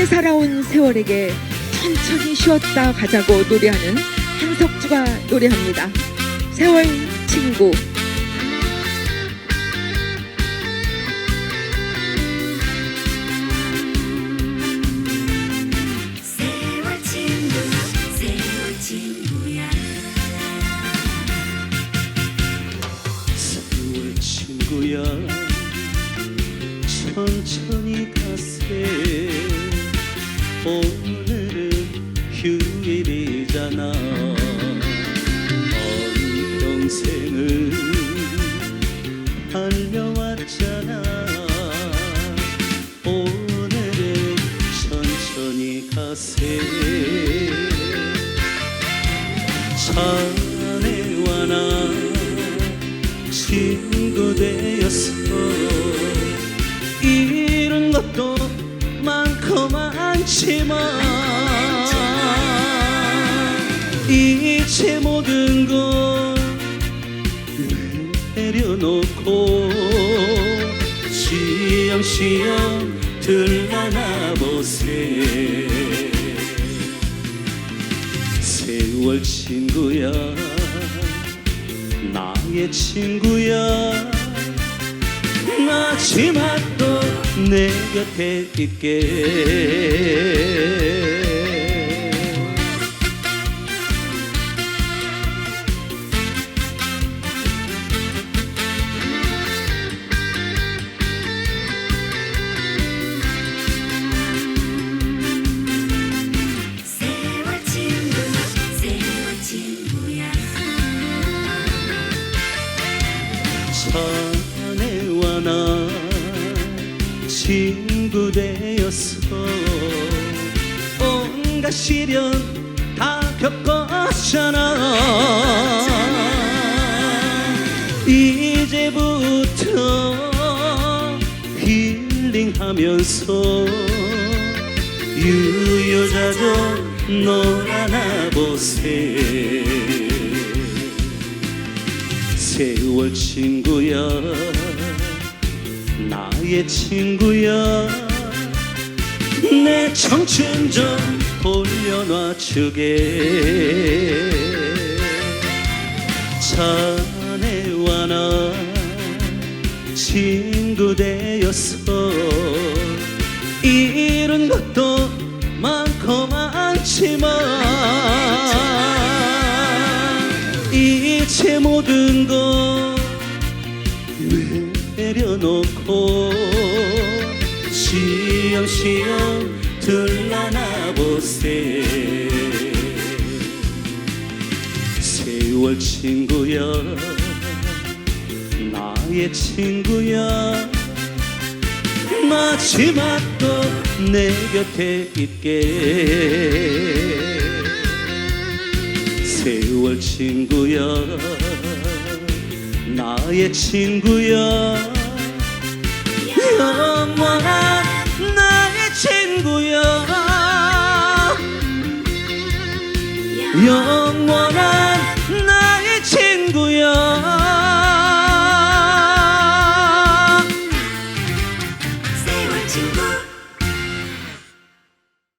함께 살아온 세월에게 천천히 쉬었다 가자고 노래하는 한석주가 노래합니다. 세월 친구. 세월 친구 세월 친구야 세월 친구야 천천히 가세 오늘은 휴일이잖아. 평생을 달려왔잖아. 오늘은 천천히 가세. 자네와 나 친구 되었어 많지만 이제 모든 걸 내려놓고 시영시영 들러나 보세. 세월 친구야 나의 친구야. 마지막도 내 곁에 있게 친구 되었어. 온갖 시련 다 겪었잖아. 이제부터 힐링하면서 유여자도 놀아나 보세. 세월 친구야 나의 친구야 내 청춘 좀 올려놔 주게. 자네와 나 친구 되었어. 이런 것도 많고 많지만 이제 모든 걸 내려놓고 시영시영 들러나 보세. 세월 친구야 나의 친구야 마지막도 내 곁에 있게. 세월 친구야 나의 친구야 Yok